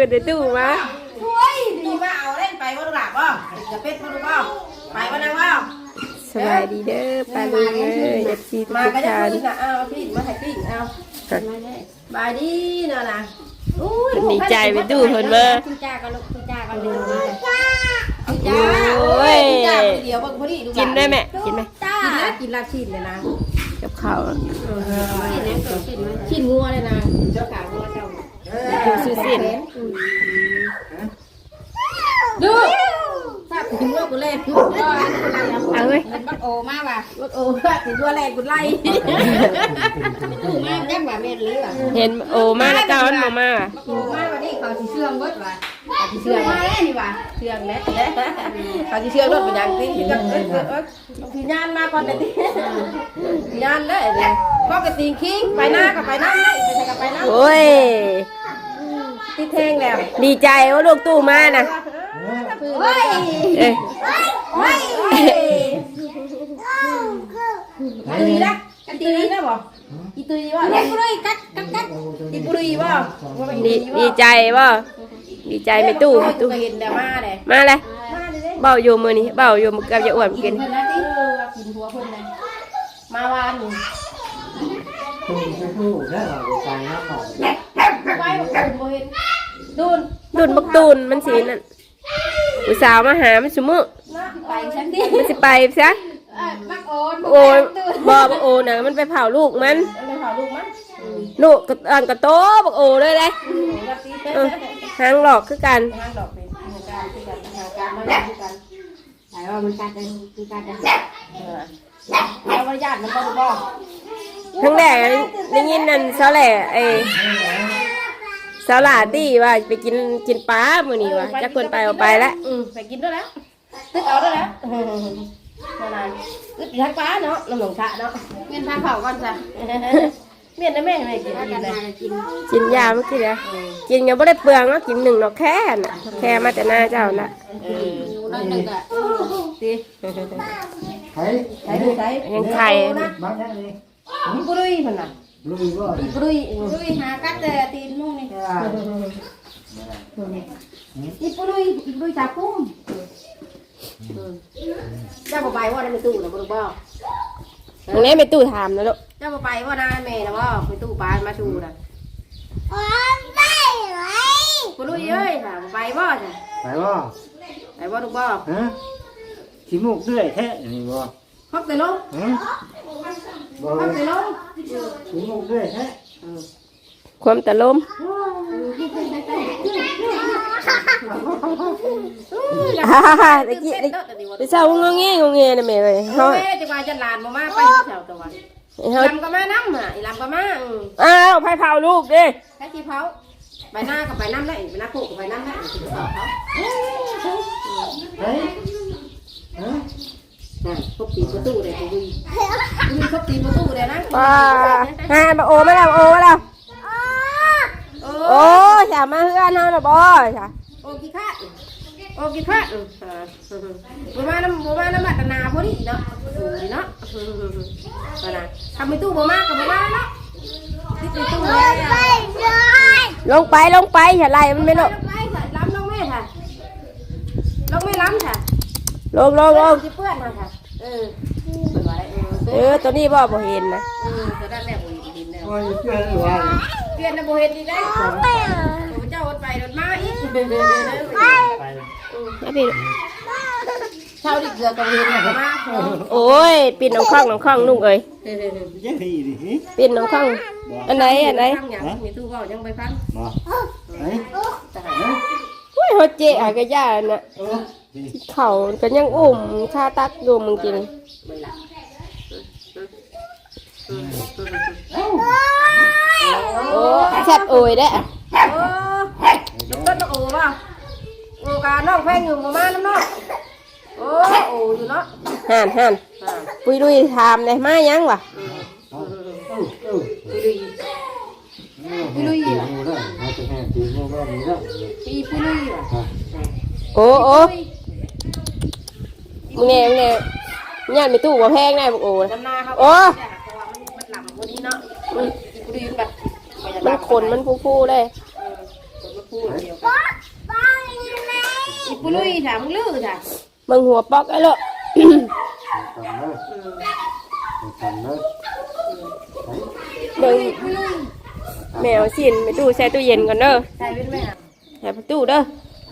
อื่นในตู้มาโอ้ยดีมาเอาเล่นไปว่าลูกหลานบ่จะเป็ดว่าลูกบ่ไปว่านะว่าสบายดีเด้อปลาลุงเอ้ยเอฟซีทุกมาก็จะท่านพี่นะเอาพี่มาให้พี่เอาบายดีเนาะนะอุ้ยดีใจไปตู้เพิ่นเบ้อคุณจ้าก็ลูกคุณจ้าก็เดินมาจ้าโอ้ยจ้าเดียวเบิ่งพอดีกินได้ไหมกินไหมจ้ากินนะกินลาบชิ้นเลยนะกับข้าวเห็นไหมเกิดขึ้นไหมชิ้นงัวเลยนะเจ้าขางัวเจ้า ดูซูซินดูถ้าบถึงโลกกูเล่นก็อันอะไรอะเอาเว้ยเป็นบักโอมาว่ะโอ้ถึงตัวแรงกูไล่ตู้มากแจังว่าแม่นหรือว่ะเห็นโอมาแล้วก็มันบ่มาบักโอมาวันนี้เขาสิเชื่องเบิดว่ะเขาจะเชื่อมมาแล้วนี่ว่ะเชื่องแล้วเขาจะเชื่องรถเป็นยังที่ที่จะเอ้ยเอ้ยเอ้ยพี่ยานมาก่อนเลยพี่ยานเลยพ่อกระติงคิงไปหน้ากับไปหน้ำเลยไปใส่กับไปหน้ำโอ้ย ที่เทงแล้วดีใจว่าลูกตู้มานะเฮ้ยเอ้ยเฮ้ยตุยนะกันตุยนะบ่อีตุยวะเล็กเลยกัดกัดกัดอีปุรีวะดีดีใจบ่ดีใจไหม่ตู้ตู้ตู้เห็นแต่มาเลยมาเลยมาเลยเบาอยู่มือนี้เบาอยู่กับจะอ้วนกินเพิ่นนะที่กินหัวเพิ่นเลยมาวานนี่ตู้ ไม่ตู้แล้วเราไปน้ำหนองไปบ่บ่เห็นดูนดุนบักตูนมันสีนั่นอุตสาวมาหามันสุมือนะไปฉันดิมันสิไปซะบักโอนโอ้ยบอบักโอน่ะมันไปเผาลูกมัน เอาไปเผาลูกมั้งลูกกระอันกระโตบักโอเลยเลยรับตีเต้เออหางหลอกคือกัน ทางดอกเป็นทางการที่กันทางการมาอย่างที่กันไหนว่ามันกัดกันมันกัดกันแล้วว่าญาติมันบ่รู้บ่ ทั้งแรกอะได้ยินนั่นเสาแหล่ไอ้สาลาตี้ว่าไปกินกินปลามื้อนี้ว่ะจักคนไปเอาไปแล้วอืมไปกินด้วยแล้วตึกเอาด้วยแล้วนั่นน่ะตึกทางป้าเนาะน้ำหลงชะเนาะเงินพาเผาก่อนจ้ะเมียนได้แม่ให้กินถ้าดีจะเลยมากินกินยาเมื่อกี้เลยกินยังไม่ได้เปลืองเนาะกินหนึ่งดอกแค่น่ะแค่มาแต่หน้าเจ้าละเออน้อยหนึ่งก็สิใช้ใช้ดูใช้ยังไข่ นะบ้านยังไงอีปุ้ยมันน่ะลุยบ่อีปุ้ยลุยหากัดแต่ตีนมุ่งนี่อีปุ้ยอีปุ้ยตาปุ้มเจ้าบ่ไปว่าในตู้นะบ่รู้บ่ตรงนี้ไปตู้ถามนะลูกเจ้าบ่ไปว่านาแม่นะบ่ไปตู้ปลามาชูน่ะปุ้ยเอ้ยค่ะบ่ไปบ่จ้ะไปบ่ไปบ่ลูกบ่ฮะขี้มูกเรื่อยแท้นี่บ่ ฮอกแต่ลงฮะบ่ฮอกแต่ลงขี้มูกเรื่อยแท้ความตะลมฮ่าฮ่าฮ่าตะกี้ตะกี้ไปเศร้างงเงี้ยงงเงี้ยนะแม่เลยเฮ้เฮายจะมาจะหลานบ่มาไปแถวตะวันเฮาลำก็มาน้ำอะอีลำก็มาอืมอ้าวไผเผาลูกดิแค่ที่เผาไปหน้ากับไปน้ำได้ไปหน้าโคกกับไปน้ำได้ถึงเผาเขา เฮ้ยฮะน่ะครบตีประตูเลยกูวีกูวีครบตีประตูเลยนะว้าฮ่ามาโอมาแล้วโอมาแล้วโอ้โอ้อย่ามาเฮือนเฮาน่ะบ่จ้ะโอ้กี่ข้าโอ้กี่ข้าอืมอ่าบ่มาน้ำบ่มาน้ำบัตรนาพอดีเนาะสูงเนาะก็นะทำไปตู้บ่มากับบ่มาเนาะที่ไปตู้เลยลงไปลงไปอย่าไล่มันไม่ลงลงไปค่ะล้ำลงแม่ค่ะลงไม่ล้ำค่ะ ลงลงลงที่เปื้อนมาค่ะ เออเปิดไว้เออเออตัวนี้บ่บ่เห็นนะเออจะได้แม่บุญดินแล้วโอ้ยเจ้าว่าเปลี่ยนนะบุเห็นดีได้เจ้าวนไปวนมาอีกไปเอาพี่เช่าดิเกลือกับเห็นเนี่ยมาโอ้ยปิดน้ำข้องน้ำข้องนุ่งเอ้ยยังดีดิปิดน้ำข้องอันไหนอันไหนมีตู้เบายังไปฟังบ่เฮ้ยอุ้ยเฮาเจ๊อากะย่าน่ะ เออเขาก็ยังอุ้มค่าตักอยู่มึงกินโอ้แซ่บโอยได้อโอ้ลูกต้นโอ้ป่ะโอ้กาน้องแพงอยู่มาน้ำน้องโอ้โอ้อยู่เนาะห่านห่านปุยดุยถามเลยมายังวะเออเออปุยลุยตีมูได้มาจะแห่ตีมูก็มีแล้วปีปุยลุยอะโอ้โอ้ มึงไงมึงไงย่านมีตู้บ่แพงได้บอกโอ้ยดำนาเขาโอ้เพราะว่ามันมันหลับวันนี้เนาะปุยลุยแบบมันขนมันฟูๆเลยเออมันพูดเดียวกันอีปุลุยถามมึงลือจ้ะมึงหัวปอกไอ้โลทำเลยทำเลยเบิ่งแมวสินไปตู้แช่ตู้เย็นก่อนเด้อใช่เป็นไหมอะแช่ประตูเด้อ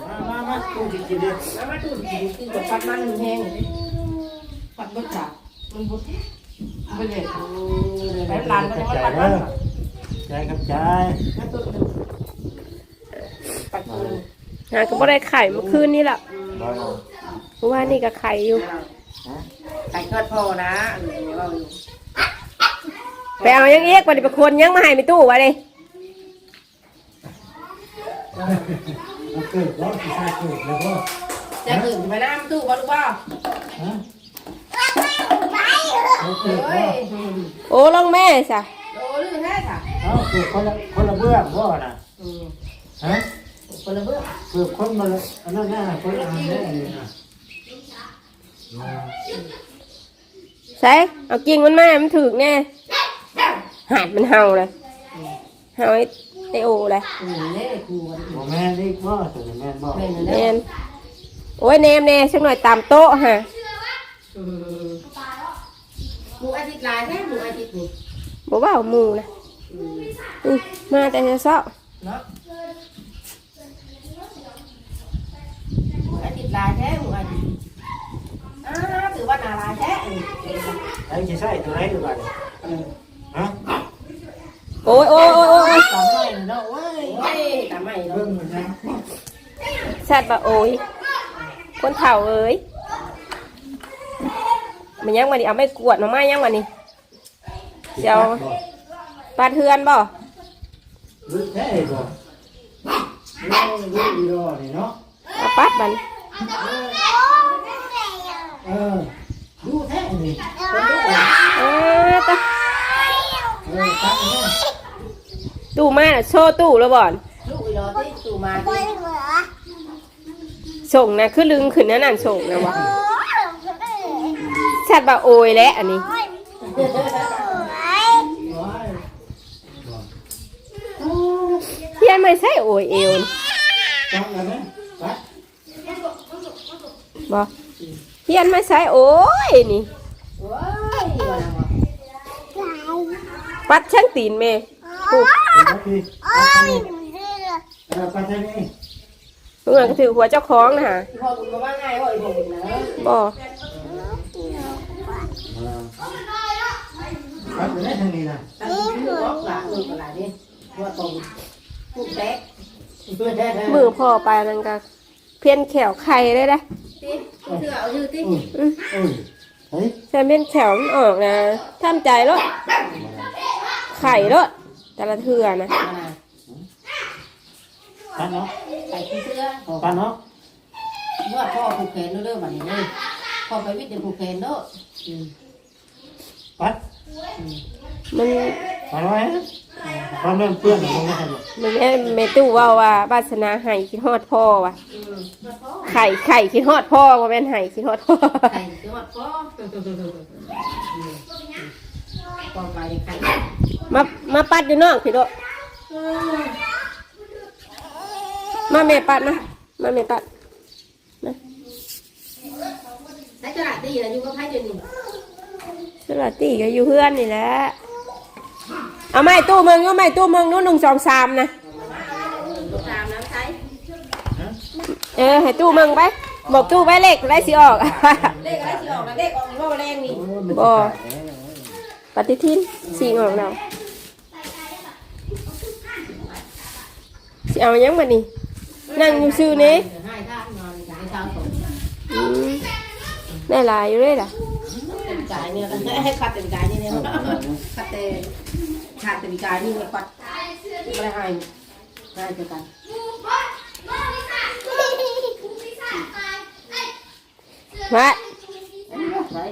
มามามากูจะกินดิมามาดูดีคือกับปัดมันแห้งเลยปัดบดขามันบดบดเลยแบบร้านก็กระจะจาปัยดเด้มันอใจกระจายมาตุ้นปัดมันหาก็บ่ได้ไข่เมื่อคืนนี่ล่ะบ่เอาเพราะว่านี่ก็ไข่อยู่ไก่ทอดพอนะเออว่าอยู่ไปเอายังเอกว่าดิไปคนยังมาให้ในตู้ไว้เลย มันเกิดแล้วที่ใช่เกิดแล้วก็จะถึงไปน้ำตู้บ่ลูกบ่ฮะมันเกิดเฮ้ยโอ้ลองแม่ซะโอ้ลือแท้ค่ะเอ้าเกิดคนละคนละเบื้องบ่น่ะอืมฮะคนละเบื้องเกิดคนมาละอันนั้นน่ะคนละอันนี้นี่น่ะใส่เอากิ่งมันมามันถึกแน่หาดมันเห่าเลยเห่าไอ้ ไอโอเลยอืมเนี่ยครูวันบ่แม่นอีกบ่ตัวนี้แม่นบ่แม่นแนแน่นโอ้ยแนมแน่สักหน่อยตามโต๊ะฮะอืมหมูอาทิตย์ลายแท้หมูอาทิตย์นี่บอกว่าเอาหมูนะอืมอืมมาแต่เช้าเนาะหมูอาทิตย์ลายแท้หมูอาทิตย์อ้าถือว่านาลายแท้อืมไอ้สิใช่ตัวไหนดูบัดนี้อืมฮะโอ้ยโอ้ยโอ้ยโอ้ย ตามไล่เนาะเว้ย โอ้ยทำไมเนาะ เบิ่งมันนะ สัตว์บะโอ้ยคนเฒ่าเอ้ยมันยังวันนี้เอาไม่กวดมาไม่ยังวันนี้เดี๋ยวปาดเทือนบ่รู้แท้บ่เอ้ยรู้อีรอนี่เนาะเอาปัดมันเออดูแท้นี่เออตะตู้มาน่ะโชว์ตู้แล้วบ่อนลูกอีรอที่ตู่มาที่ ส่งนะคือลึงขึ้นนั่นน่ะส่งนะวะสัตว์บะโอยและอันนี้เพี้ยนไม่ใช่โอยเอวบ่เพี้ยนไม่ใช่โอ้ยนี่ปัดช่างตีนแม่ปุ๊บเดี๋ยวพี่เออไปทางนี้ เมื่อก็ถือหัวเจ้าของนะฮะที่พ่อบุญมาว่าง่ายว่าไอ้พ่อบุญนะบ่เออไปไปได้ทางนี้นะตั้งชื่อล็อกหลานเออหลานนี่ว่าตรงผู้แบ๊กมือพ่อไปนั่นก็เพี้ยนแขวไข่ได้ละติเสื้อเอาชื่อติอุ้ยเอ้ยเฮ้ยแต่เพี้ยนแขวมันออกนะทำใจรถไข่รถแต่ละเทื่อนะมาน่ะ ปันเนาะใส่เสื้อปันเนาะเมื่อพ่อผูกแขนเด้อบัดนี้เด้อพ่อไปวิทย์เดี๋ยวผูกแขนเด้ออืมปันมันปันไว้ปันเริ่มเปื้อนลงมาให้หมดมันแม่แม่ตู้เว่าว่าบาสนาไห้คิดฮอดพ่อว่ะอืมไข่ไข่คิดฮอดพ่อว่าแม่นไห้คิดฮอดพ่อใส่จังหวัดพ่อพ่อไปใครมามาปัดอยู่นอกพี่โดะ มาแม่ปัดมามาแม่ปัดใส่กระดาษตีอะไรอยู่กับไพ่เจนี่สลัดตีก็อยู่เพื่อนนี่แหละเอาไม้ตู้เมืองเอาไม้ตู้เมืองนู้นหนึ่งสองสามนะลูกตามน้ำใช้เออให้ตู้เมืองไปบอกตู้ไปเลขได้สิออกเลขอะไรสิออกนะเลขออกนี่ว่าแรงนี่โอ้ยมันบ่จะขาดแล้วปฏิทินสีออกแล้วสิเอายังมานี่ นั่งอยู่ซื่อนี่ให้ท่านนอนจะให้เช้าส่งอืมได้หลายอยู่เลยล่ะเต็มกายนี่แล้วกันให้ขัดเต็มกายนี่เนี่ยขัดเต็มขาดเต็มกายนี่เนี่ยปัดไม่ได้ให้ให้เจอกันมาใส่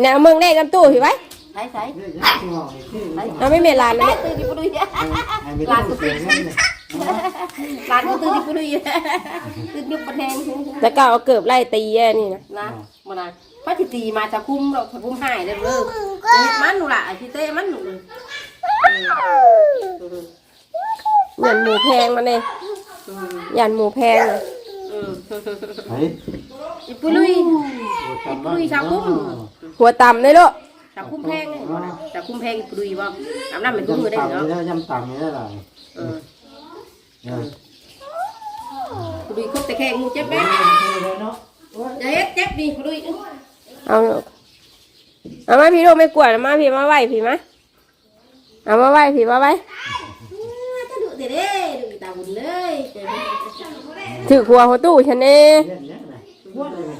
เนี่ยเอาเมืองได้กันตู้พี่ไว้ใส่ใส่เนี่ยยังสิบอกอีกทีให้เอาไม่เมลานนะตื่นที่ปุดุยให้ไม่ต้องเสียเงินเนี่ ยร้านก็ตื่นที่ปุดุยตื่นยุบประแทงแล้วก็เอาเกือบไล่ตีแย่นี่นะนะมานะพระทิตีมาจะคุ้มเราจะคุ้มหายเลยเลยมันหนูละไอ้ที่เต้มันหนูเลยเหมือนหมูแพงมาเลยอืมยันหมูแพงน่ะอืมไปอีปุลุยปุยชาวกุ้งหัวต่ำเลยลูกชาวคุ้มแพงเลยชาวคุ้มแพงอีปุลุยบ่อาบน้ำเป็นกุ้งมือได้ยำเนาะต่ำนี่แล้วยำต่ำนี่แล้วล่ะเออ เออปุลุยคบแต่แข้งงูเจ็บไหมเนาะอย่าเฮ็ดเจ็บดิปุลุยเอาลูกเอามาพี่ลูกไม่กวดเอามาพี่มาไหวพี่มาเอามาไหวพี่มาไหวจะดุเด้ดุตาบุญเลยถือหัวหัวตู้ฉันเน่เล่นเนี้ยนะวัดเลย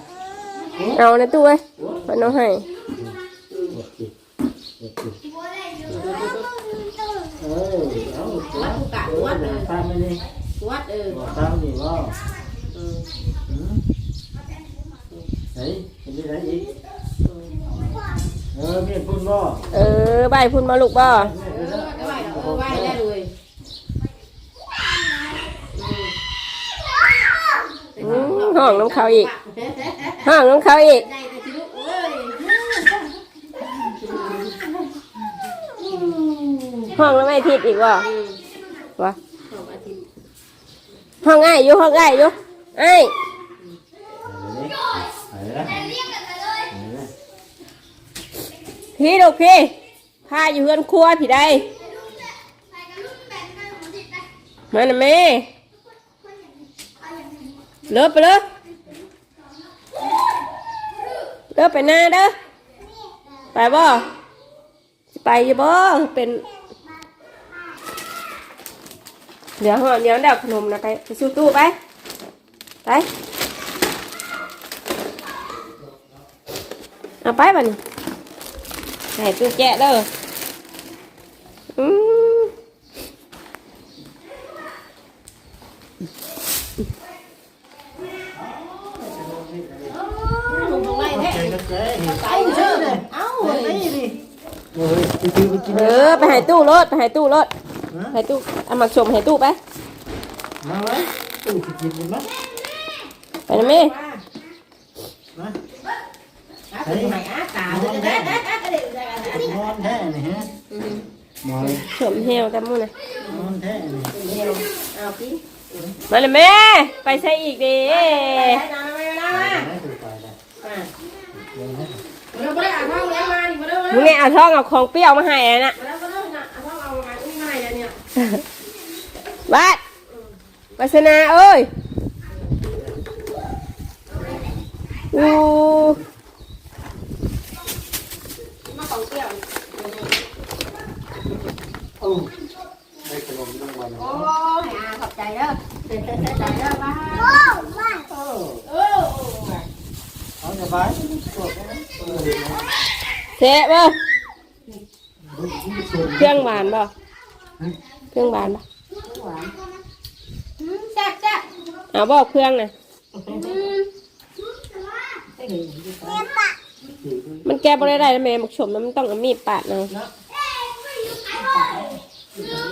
เอาในตู้เอ้ยเพิ่นเอาให้เออเอา วัดกูกะวัดเลยตามไปนี่วัดเออบอกตามนี่ว่าเออเฮ้ยเป็นยังไงอีกเออเมียพุ่นบ่เออใบพุ่นมาลูกบ่เออได้ไหวแล้วเออไหวได้เลยอืมห้องน้ำเขาอีกห้องน้ำเขาอีกห้องแล้วไม่ทิศอีกบ่อืม วะห้องง่ายอยู่ห้องง่ายอยู่ไอ้ยไหนละไหนละพี่ลูกพี่พาอยู่เฮือนครัวพี่ได้มาหน่ะแม่เลิกไปเลยเลิกไปหน้าเด้อไปบ่ไปอยู่บ่เป็น เดี๋ยวห่อเดี๋ยวเดี๋ยวขนมนะไปไปสู้ตู้ไป ไปเอาไปบันใส่ตู้แกะเด้ออืมลุงตรงไหนแท้เจ๊นะเจ๊เอาเชื่อเลยเอาเฮ้เลยยนี่โอ้ยไปซื้อไปกินเออไปใหายตู้รถไปใหายตู้รถ ใหายตู้เอามาชมใหายตู้ไปมาไว้ตู้สิกินมันมั้ยไปนะแม่มาเอาไปไหนอะตาเลยเด้อเด้อเด้อเด้อเด้อนอนแท้นี่ฮะนอนชมเหี่ยวแต่มู้นะนอนแท้นี่เดี๋ยวเอาพี่มาเลยแม่ ไปใส่อีกดิไปนะมานะมาไม่ถูกไปแล้วอะเราไม่ได้อ่านห้องแล้วมาดิมาเด้อมามึเด้งอเนี่ยเอาช่องเอาของเปรี้ยวมาให้อะน่ะมาแล้วมาแล้วนะเอาห้องเอามาอุ้ยมา เนี่ยเนี่ยวัดวัสนาเอ้ยอู้มาของเที่ยวโอ้ได้ ขนมทั้งวันโอ้ยอะขอบใจเด้อใจเด้อมาโอ้เออเอาสบายเจ๊บ่เครื่องหวานบ่เครื่องหวานบ่แซ่บแซ่บเอาบ่เครื่องน่ะมันแก้บ่ได้ได้นะแม่มักชมนะมันต้องเอามีดปาดเอา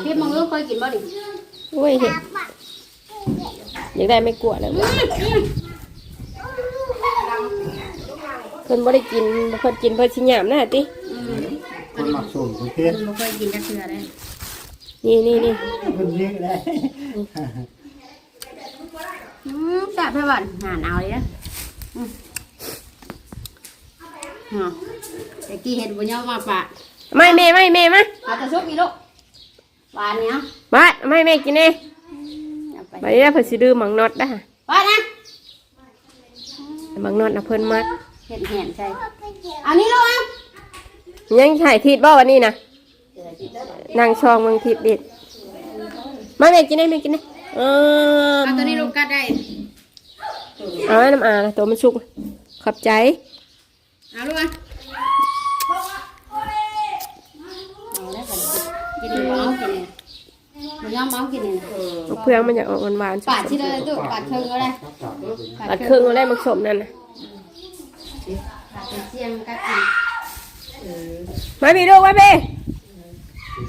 พี่มองลูกเคยกินบ่ดิโอ้ยเห็นอยากได้ไม่กลัวแล้วเพิ่นบ่ได้กินเพิ่นกินเพิ่นสิหยามน่ะติคนหมักสุ่มคนเพชรบ่เคยกินจักเทื่อเลย นี่นี่นี่คนเลี้ยงได้อืมแซ่บเพื่อนหานเอาเลยนะอืมอ๋อแต่กี้เห็ดบุญยอมมาปะไม่แม่ไม่แม่มาเอาแต่ซุปอีลูกหวานเนี้ยมาไม่แม่กินเองเอาไปบัดนี้เพิ่นสิดื้อหมังน็อตได้อหวานนะหมังน็อตน่ะเพิ่นมักเห็ดแห่นใช่เอานี่ลูกเอายังถ่ายทิศบ่วันนี้นะ นางชองเมืองทิศดิดมาแม่กินได้แม่กินได้เออเอาตัวนี้ลูกกัดได้ เอาไว้น้ำอานะตัวมันสุก ขอบใจ เอาลูกอะเอาแล้วกันกินเมากินเนี่ยบุญยอมเมากินเนี่ยเอาเพื่องมันอยากออกหวานๆปาดที่เลยตู้ปาดเครื่องก็ได้ปัดเครื่องเอาได้มักสมนั่นนะปาดเป็นเสียงกัดกินมาพี่ลูกมาพี่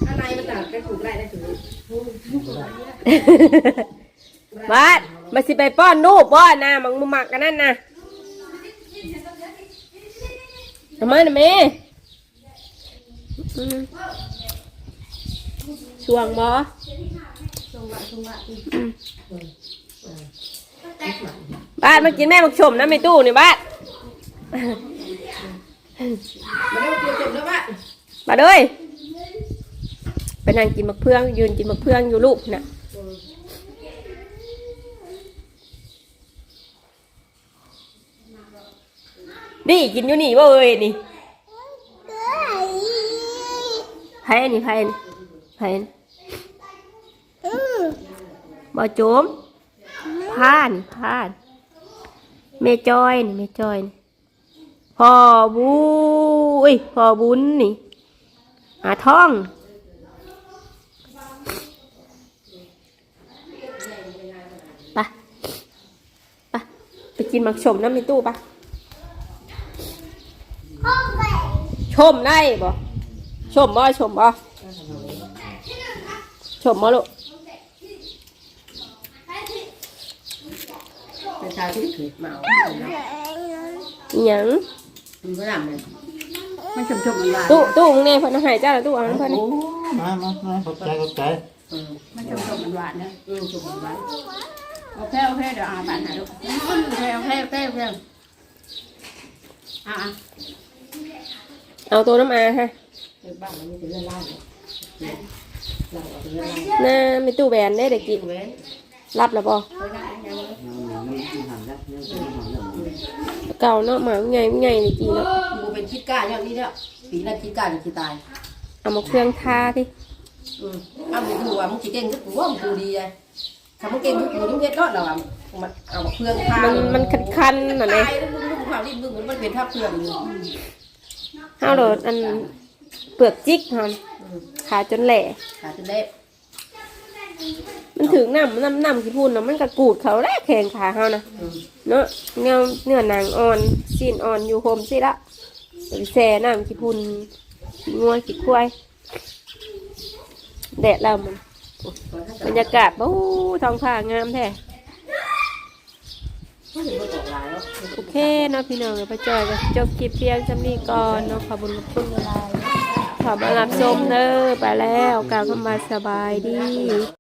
ข้างในมันตัดไปถูกได้ได้ถูกบาดมาสิไปป้อนนูบป้อนนะมังมุมักกันนั่นนะทำไมนะแม่อืมช่วงบ่ชงละชงละอืมบ้านมากินแม่มักชมนะไม่ตู้นี่บ้านมันไม่เกี่ยวกับแล้วว่ามาเลย ไปนั่งกินมักเพื่อง ยืนกินมักเพื่องอยู่ลูกน่ะนี่กินอยู่นี่บ่เอ้ยนี่ไผ่นี่ไผ่นี่ไผ่นี่บ่โจมผ่านผ่านเมจอยนี่เมจอยนี่พ่อบุ้ยพ่อบุญนี่หาท่อง ไปไป ไปกินมักชมน้ำในตู้ปะชมได้บ่ชมบ่ชมบ่ชมบ่ลูกเป็นชายที่ถือเมาอิหยังมันก็ทำเลยมันชมชมหวานตู้ตู้มึงเนี่ยเพิ่นเอาใหายจ้าแล้วตู้เอาให้เพิ่นนี่มามามาขอบใจขอบใจมันชมชมหวานนะอืมจุกมันไว้ โอเคโอเคเดี๋ยวเอาบานหาลูกโอเคโอเคโอเคโอเคอะเอาตัวน้ำอาฮะในบ้านมันมีแต่เรื่องเล่าเนี่ยเราเอาแต่เรื่องเล่าน้ามีตู้แบนได้เด็กกินเว้นรับแล้วบ่เฮ้ยนะยังไงเก่าเนาะหมาใหญ่ใหญ่เลยจีเนาะกูเป็นคิดกล้าอย่างนี้เนี่ยปีนั้นคิดกล้าจะคิดตายเอามาเครื่องทาดิอืมเอามึงดูว่ามึงคิดเก่งก็กูว่ามึงดูดีไง ถ้ามึงเก่งก็กูนี่เฮ็ดรอดแล้วอะมันเอามาเพื่อนข้าวมันมันคันคันๆน่ะเนี่ยตายแล้วมึงมึงข่าวนี่มึงมันเป็นท่าเพื่อนอยู่ห้าวโดดอันเปลือกจิกฮอนขาจนแหล่ขาจนเล็บมันถึงน้ำน้ำน้ำขี้พูนเนาะมันกระกูดเขาแรกแขงขาเขานะอืมเนาะเนื้อเนื้อหนังอ่อนซีนอ่อนอยู่โฮมสิละไปแช่น้ำขี้พูนขี้งัวขี้ควายแดดแล้วมัน บรรยากาศโอ้ท้องฟ้างามแท้โอเคเนาะพี่น้องเดี๋ยวไปจอยกันจบคลิปเพียงจำนี้ก่อนเนาะขอบคุณขอบคุณอะไรขอมารับชมเด้อไปแล้วกล่าวคำมาสบายดี